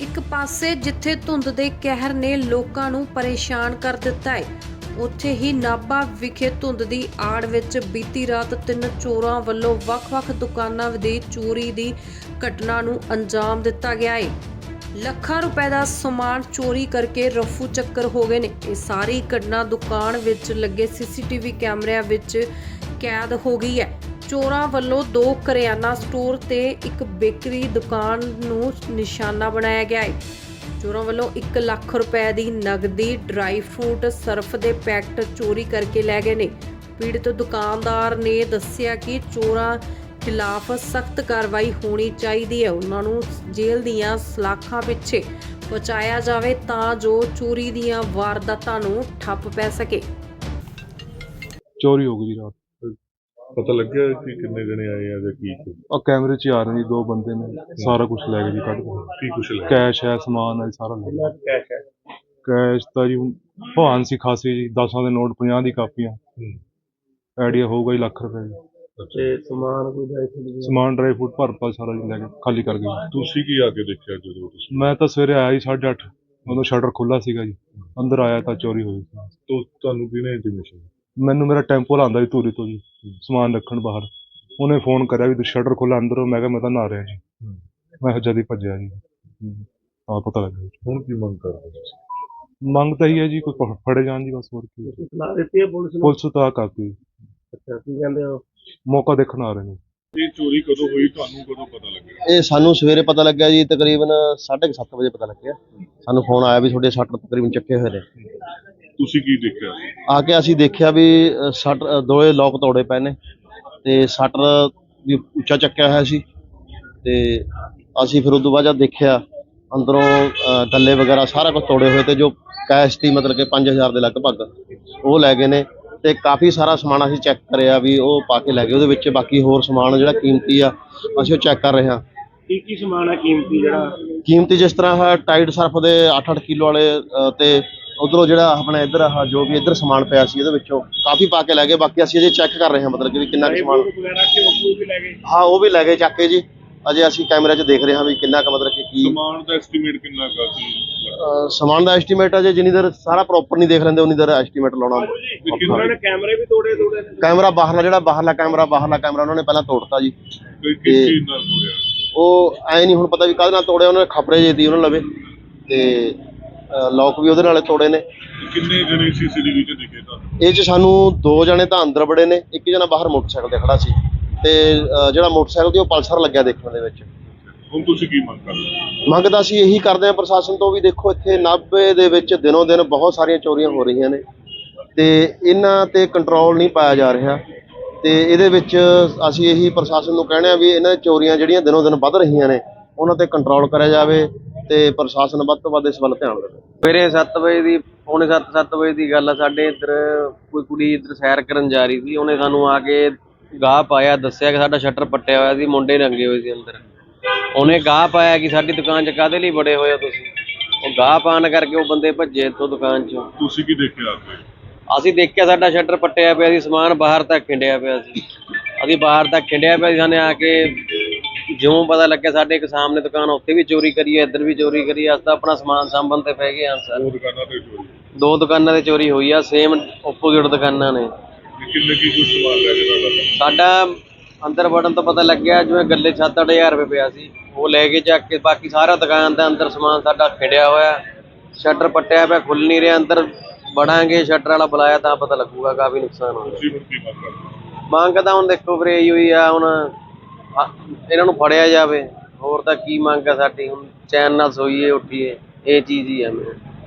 ਇੱਕ ਪਾਸੇ ਜਿੱਥੇ ਧੁੰਦ ਦੇ ਕਹਿਰ ਨੇ ਲੋਕਾਂ ਨੂੰ ਪਰੇਸ਼ਾਨ ਕਰ ਦਿੱਤਾ ਹੈ, ਉੱਥੇ ਹੀ ਨਾਭਾ ਵਿਖੇ ਧੁੰਦ ਦੀ ਆੜ ਵਿੱਚ ਬੀਤੀ ਰਾਤ ਤਿੰਨ ਚੋਰਾਂ ਵੱਲੋਂ ਵੱਖ-ਵੱਖ ਦੁਕਾਨਾਂ ਦੀ ਚੋਰੀ ਦੀ ਘਟਨਾ ਨੂੰ ਅੰਜਾਮ ਦਿੱਤਾ ਗਿਆ ਹੈ। ਲੱਖਾਂ ਰੁਪਏ ਦਾ ਸਮਾਨ ਚੋਰੀ ਕਰਕੇ ਰਫੂ ਚੱਕਰ ਹੋ ਗਏ ਨੇ। ਇਹ ਸਾਰੀ ਘਟਨਾ ਦੁਕਾਨ ਵਿੱਚ ਲੱਗੇ ਸੀਸੀਟੀਵੀ ਕੈਮਰਿਆਂ ਵਿੱਚ ਕੈਦ ਹੋ ਗਈ ਹੈ। ਚੋਰਾਂ ਵੱਲੋਂ ਦੋ ਕਰਿਆਨਾ ਸਟੋਰ ਤੇ ਇੱਕ ਬੇਕਰੀ ਦੁਕਾਨ ਨੂੰ ਨਿਸ਼ਾਨਾ ਬਣਾਇਆ ਗਿਆ ਹੈ। ਚੋਰਾਂ ਵੱਲੋਂ 1 ਲੱਖ ਰੁਪਏ ਦੀ ਨਗਦੀ ਡਰਾਈ ਫਰੂਟ ਸਰਫ ਦੇ ਪੈਕਟ ਚੋਰੀ ਕਰਕੇ ਲੈ ਗਏ ਨੇ। ਪੀੜਤ ਦੁਕਾਨਦਾਰ ਨੇ ਦੱਸਿਆ ਕਿ ਚੋਰਾਂ ਖਿਲਾਫ ਸਖਤ ਕਾਰਵਾਈ ਹੋਣੀ ਚਾਹੀਦੀ ਹੈ। ਉਹਨਾਂ ਨੂੰ ਜੇਲ੍ਹ ਦੀਆਂ ਸਲਾਖਾਂ ਪਿੱਛੇ ਪਹੁੰਚਾਇਆ ਜਾਵੇ ਤਾਂ ਜੋ ਚੋਰੀ ਦੀਆਂ ਵਾਰਦਾਤਾਂ ਨੂੰ ਠੱਪ ਪੈ ਸਕੇ। ਚੋਰੀ ਹੋ ਗਈ ਰਾਤ। ਪਤਾ ਲੱਗਿਆ ਕਿ ਕਿੰਨੇ ਜਣੇ ਆਏ ਆ ਜਾਂ ਕੀ ਕੁਛ? ਆ ਕੈਮਰੇ 'ਚ ਹੀ ਆ ਰਹੇ ਜੀ ਦੋ ਬੰਦੇ ਨੇ। ਸਾਰਾ ਕੁਝ ਲੈ ਗਏ ਜੀ ਕੱਢ ਕੇ। ਕੀ ਕੁਛ ਲੈ ਕੈਸ਼ ਹੈ ਸਮਾਨ ਹੈ ਸਾਰਾ ਲੈ ਗਏ। ਕੈਸ਼ ਹੈ। ਕੈਸ਼ ਤਾਂ ਜੀ ਭਾਨ ਸੀ ਖਾਸੀ ਜੀ 10 ਦੇ ਨੋਟ 50 ਦੀ ਕਾਪੀਆਂ। ਆਈਡੀਆ ਹੋਊਗਾ ਜੀ ਲੱਖ ਰੁਪਏ ਜੀ ਤੇ ਸਮਾਨ ਕੋਈ ਲੈ ਸਮਾਨ ਡਰਾਈ ਫੂਡ ਭਰਤਾ ਸਾਰਾ ਜੀ ਲੈ ਕੇ ਖਾਲੀ ਕਰ ਗਏ ਤੁਸੀਂ ਕੀ ਆ ਕੇ ਦੇਖਿਆ ਜਦੋਂ ਤੁਸੀਂ? ਮੈਂ ਤਾਂ ਸਵੇਰੇ ਆਇਆ ਜੀ 8:30 ਉਦੋਂ ਸ਼ਟਰ ਖੁੱਲਾ ਸੀਗਾ ਜੀ। ਅੰਦਰ ਆਇਆ ਤਾਂ ਚੋਰੀ ਹੋਈ। ਸੀ ਤੋ ਤੁਹਾਨੂੰ ਕਿਹਨੇ ਇੰਟੀਮੇਸ਼ਨ ਮੈਨੂੰ ਮੇਰਾ ਟੈਂਪੋ ਲਾਂਦਾ ਜੀ ਧੂਰੀ ਤੋਂ ਜੀ ਸਮਾਨ ਰੱਖਣ ਬਾਹਰ। ਉਹਨੇ ਫੋਨ ਕਰਿਆ ਵੀ ਤੁਸੀਂ ਸ਼ਟਰ ਖੋਲਾ ਅੰਦਰ। ਮੈਂ ਕਿਹਾ ਮੈਂ ਤਾਂ ਨਹਾ ਰਿਹਾ ਜੀ। ਮੈਂ ਕਿਹਾ ਜਦ ਹੀ ਭੱਜਿਆ ਜੀ। ਹਾਂ ਪਤਾ ਲੱਗਾ ਜੀ। ਹੁਣ ਕੀ ਮੰਗ ਕਰਦੇ ਤੁਸੀਂ? ਮੰਗ ਤਾਂ ਹੀ ਹੈ ਜੀ ਕੋਈ ਫੜੇ ਜਾਣ ਦੀ ਬਸ ਹੋਰ ਕੀ ਹੈ। ਸਲਾਹ ਦਿੱਤੀ ਹੈ ਪੁਲਿਸ ਨੂੰ? ਪੁਲਿਸ ਤਾਂ ਕਾਫੀ ਅੱਛਾ ਕੀ ਕਹਿੰਦੇ ਹੋ? ਮੌਕਾ ਦੇਖਣ ਆ ਰਹੇ ਨੇ। ਇਹ ਚੋਰੀ ਕਦੋਂ ਹੋਈ ਤੁਹਾਨੂੰ ਕਦੋਂ ਪਤਾ ਲੱਗਿਆ? ਇਹ ਸਾਨੂੰ ਸਵੇਰੇ ਪਤਾ ਲੱਗਿਆ ਜੀ ਤਕਰੀਬਨ 7:30 ਵਜੇ ਪਤਾ ਲੱਗਿਆ। ਸਾਨੂੰ ਫੋਨ ਆਇਆ ਵੀ ਤੁਹਾਡੇ ਸ਼ਟਰ ਤਕਰੀਬਨ ਚੱਕੇ ਹੋਏ ਨੇ। ਤੁਸੀਂ ਕੀ ਦੇਖਿਆ ਆ ਕੇ ਅਸੀਂ ਦੇਖਿਆ ਵੀ ਅ, ਸ਼ਟਰ ਦੋਏ ਲੋਕ ਤੋੜੇ ਪਏ ਨੇ ਤੇ ਸ਼ਟਰ ਵੀ ਉੱਚਾ ਚੱਕਿਆ ਹੋਇਆ ਸੀ ਤੇ ਅਸੀਂ ਫਿਰ ਉਦੋਂ ਬਾਅਦ ਜਦ ਦੇਖਿਆ ਅੰਦਰੋਂ ਅ, ਗੱਲੇ ਵਗੈਰਾ ਸਾਰਾ ਕੁਝ ਤੋੜੇ ਹੋਏ ਤੇ ਜੋ ਕੈਸ਼ ਸੀ ਮਤਲਬ ਕਿ 5000 ਦੇ ਲਗਭਗ ਉਹ ਲੈ ਗਏ ਨੇ ਤੇ ਕਾਫੀ ਸਾਰਾ ਸਮਾਨ ਅਸੀਂ ਚੈੱਕ ਕਰਿਆ ਵੀ ਉਹ ਪਾ ਕੇ ਲੈ ਗਏ ਉਹਦੇ ਵਿੱਚ ਬਾਕੀ ਹੋਰ ਸਮਾਨ ਜਿਹੜਾ ਕੀਮਤੀ ਆ ਅਸੀਂ ਉਹ ਚੈੱਕ ਕਰ ਰਹੇ ਹਾਂ। ਕੀ ਕੀ ਸਮਾਨ ਹੈ ਕੀਮਤੀ ਜਿਹੜਾ? ਕੀਮਤੀ ਜਿਸ ਤਰ੍ਹਾਂ ਹੈ ਟਾਈਡ ਸਰਫ ਦੇ 8-8 ਕਿਲੋ ਵਾਲੇ ਅ, ਤੇ ਉਧਰੋਂ ਜਿਹੜਾ ਆਪਣੇ ਇੱਧਰ ਆਹ ਜੋ ਵੀ ਇੱਧਰ ਸਮਾਨ ਪਿਆ ਸੀ ਇਹਦੇ ਵਿੱਚੋਂ ਕਾਫੀ ਪਾ ਕੇ ਲੈ ਗਏ ਬਾਕੀ ਅਸੀਂ ਅਜੇ ਚੈੱਕ ਕਰ ਰਹੇ ਹਾਂ ਮਤਲਬ ਕਿ ਵੀ ਕਿੰਨਾ ਕੁ ਸਮਾਨ ਵਗੈਰਾ ਕਿ ਉਹ ਵੀ ਲੈ ਗਏ? ਹਾਂ ਉਹ ਵੀ ਲੈ ਗਏ ਚੱਕ ਕੇ ਜੀ। ਅਜੇ ਅਸੀਂ ਕੈਮਰੇ 'ਚ ਦੇਖ ਰਹੇ ਹਾਂ ਵੀ ਕਿੰਨਾ ਕੁ ਮਤਲਬ ਕਿ ਕੀ ਸਮਾਨ ਦਾ ਐਸਟੀਮੇਟ ਕਿੰਨਾ ਕਾ ਸੀ ਸਮਾਨ ਦਾ ਐਸਟੀਮੇਟ ਅਜੇ ਜਿੰਨੀ ਦੇਰ ਸਾਰਾ ਪ੍ਰੋਪਰ ਨਹੀਂ ਦੇਖ ਲੈਂਦੇ ਉਨੀ ਦੇਰ ਐਸਟੀਮੇਟ ਲਾਉਣਾ। ਉਹਨਾਂ ਕਿੰਨਾ ਨੇ ਕੈਮਰੇ ਵੀ ਤੋੜੇ ਤੋੜੇ ਨੇ। ਕੈਮਰਾ ਬਾਹਰਲਾ ਜਿਹੜਾ ਬਾਹਰਲਾ ਕੈਮਰਾ ਬਾਹਰਲਾ ਕੈਮਰਾ ਉਹਨਾਂ ਨੇ ਪਹਿਲਾਂ ਤੋੜਤਾ ਜੀ। ਕੋਈ ਕਿਸ ਚੀਜ਼ ਨਾਲ ਹੋਇਆ ਉਹ ਐ ਨਹੀਂ ਹੁਣ ਪਤਾ ਵੀ ਕਾਹਦੇ ਨਾਲ ਤੋੜਿਆ ਉਹਨਾਂ ਨੇ ਖਪਰੇ ਜੇ ਦੀ ਉਹਨਾਂ ਲਵੇ। ਤੇ ਲੋਕ ਵੀ ਉਹਦੇ ਨਾਲੇ ਤੋੜੇ ਨੇ। ਕਿੰਨੇ ਜਣੇ ਸੀਸੀਟੀਵੀ 'ਚ ਦਿਖੇ ਤੁਹਾਨੂੰ? ਇਹ ਚ ਸਾਨੂੰ ਦੋ ਜਣੇ ਤਾਂ ਅੰਦਰ ਬੜੇ ਨੇ ਇੱਕ ਜਣਾ ਬਾਹਰ ਮੋਟਰਸਾਈਕਲ ਤੇ ਖੜਾ ਸੀ। ਤੇ ਅ, ਜਿਹੜਾ ਮੋਟਰਸਾਈਕਲ ਤੇ ਉਹ ਪਲਸਰ ਲੱਗਿਆ ਦੇਖਣ ਦੇ ਵਿੱਚ। ਹੁਣ ਤੁਸੀਂ ਕੀ ਮੰਗ ਕਰਦੇ ਹੋ? ਮੰਗ ਤਾਂ ਅਸੀਂ ਇਹੀ ਕਰਦੇ ਹਾਂ ਪ੍ਰਸ਼ਾਸਨ ਤੋਂ ਵੀ ਦੇਖੋ ਇੱਥੇ ਨਾਭੇ ਦੇ ਵਿੱਚ ਦਿਨੋਂ ਦਿਨ ਬਹੁਤ ਸਾਰੀਆਂ ਚੋਰੀਆਂ ਹੋ ਰਹੀਆਂ ਨੇ। ਤੇ ਇਹਨਾਂ ਤੇ ਕੰਟਰੋਲ ਨਹੀਂ ਪਾਇਆ ਜਾ ਰਿਹਾ। ਤੇ ਇਹਦੇ ਵਿੱਚ ਅਸੀਂ ਇਹੀ ਪ੍ਰਸ਼ਾਸਨ ਨੂੰ ਕਹਿੰਦੇ ਆ ਵੀ ਇਹਨਾਂ ਚੋਰੀਆਂ ਜਿਹੜੀਆਂ ਦਿਨੋਂ ਦਿਨ ਵੱਧ ਰਹੀਆਂ ਨੇ ਉਹਨਾਂ ਤੇ ਕੰਟਰੋਲ ਕਰਿਆ ਜਾਵੇ। ਤੇ ਪ੍ਰਸ਼ਾਸਨ ਵੱਧ ਤੋਂ ਵੱਧ ਇਸ ਵੱਲ ਧਿਆਨ ਦੇਵੇ। ਸਵੇਰੇ 7 ਵਜੇ ਦੀ ਪੌਣੇ 7 7 ਵਜੇ ਦੀ ਗੱਲ ਆ ਸਾਡੇ ਇੱਧਰ ਕੋਈ ਕੁੜੀ ਇੱਧਰ ਸੈਰ ਕਰਨ ਜਾ ਰਹੀ ਸੀ ਉਹਨੇ ਸਾਨੂੰ ਆ ਕੇ ਗਾਹ ਪਾਇਆ ਦੱਸਿਆ ਕਿ ਸਾਡਾ ਸ਼ਟਰ ਪੱਟਿਆ ਹੋਇਆ ਸੀ ਮੁੰਡੇ ਰੰਗੇ ਹੋਏ ਸੀ ਅੰਦਰ। ਉਹਨੇ ਗਾਹ ਪਾਇਆ ਕਿ ਸਾਡੀ ਦੁਕਾਨ 'ਚ ਕਾਹਦੇ ਲਈ ਬੜੇ ਹੋਏ ਹੋ ਤੁਸੀਂ? ਉਹ ਗਾਹ ਪਾਣ ਕਰਕੇ ਉਹ ਬੰਦੇ ਭੱਜੇ ਇੱਥੋਂ ਦੁਕਾਨ 'ਚੋਂ। ਤੁਸੀਂ ਕੀ ਦੇਖਿਆ ਆ ਕੇ ਅਸੀਂ ਦੇਖਿਆ ਸਾਡਾ ਸ਼ਟਰ ਪੱਟਿਆ ਪਿਆ ਸੀ ਸਮਾਨ ਬਾਹਰ ਤੱਕ ਖਿੰਡਿਆ ਪਿਆ ਸੀ। ਅਸੀਂ ਬਾਹਰ ਤੱਕ ਖਿੰਡਿਆ ਪਿਆ ਸੀ ਸਾਨੇ ਆ ਕੇ ਜਿਉਂ ਪਤਾ ਲੱਗਿਆ ਸਾਡੇ ਇੱਕ ਸਾਹਮਣੇ ਦੁਕਾਨ ਉੱਥੇ ਵੀ ਚੋਰੀ ਕਰੀ ਹੈ ਇੱਧਰ ਵੀ ਚੋਰੀ ਕਰੀ ਹੈ ਅਸੀਂ ਤਾਂ ਆਪਣਾ ਸਮਾਨ ਸਾਂਭਣ ਤੇ ਪੈ ਗਏ ਹਾਂ ਸਰ। ਉਹ ਦੁਕਾਨਾਂ ਤੇ ਚੋਰੀ। ਦੋ ਦੁਕਾਨਾਂ ਤੇ ਚੋਰੀ ਹੋਈ ਆ ਸੇਮ ਆਪੋਜ਼ਿਟ ਦੁਕਾਨਾਂ ਨੇ। ਵੀ ਕਿੰਨੇ ਕੀ ਕੁਛ ਸਮਾਨ ਲੈ ਗਏ ਤੁਹਾਡਾ? ਸਾਡਾ ਅੰਦਰ ਵੜਨ ਤੋਂ ਪਤਾ ਲੱਗਿਆ ਜਿਵੇਂ ਗੱਲੇ 7-8000 ਰੁਪਏ ਪਿਆ ਸੀ। ਉਹ ਲੈ ਕੇ ਚੱਕ ਕੇ ਬਾਕੀ ਸਾਰਾ ਦੁਕਾਨ ਦਾ ਅੰਦਰ ਸਮਾਨ ਸਾਡਾ ਖਿੜਿਆ ਹੋਇਆ। ਸ਼ਟਰ ਪੱਟਿਆ ਪਿਆ ਖੁੱਲ ਨਹੀਂ ਰਿਹਾ ਅੰਦਰ ਵੜਾਂਗੇ ਸ਼ਟਰ ਵਾਲਾ ਬੁਲਾਇਆ ਤਾਂ ਪਤਾ ਲੱਗੂਗਾ ਕਾਫੀ ਨੁਕਸਾਨ ਹੋਇਆ। ਤੁਸੀਂ ਹੁਣ ਕੀ ਮੰਗ ਕਰਦੇ ਹੋ? ਮੰਗ ਤਾਂ ਹੁਣ ਦੇਖੋ ਵੀਰੇ ਇਹੀ ਹੋਈ ਆ ਹੁਣ ਆ, ਇਹਨਾਂ ਨੂੰ ਫੜਿਆ ਜਾਵੇ। ਹੋਰ ਤਾਂ ਕੀ ਮੰਗ ਆ ਸਾਡੀ? ਹੁਣ ਚੈਨ ਨਾਲ ਸੋਈਏ ਉੱਠੀਏ। ਇਹ ਚੀਜ਼ ਹੀ ਆ ਮੇਰੇ।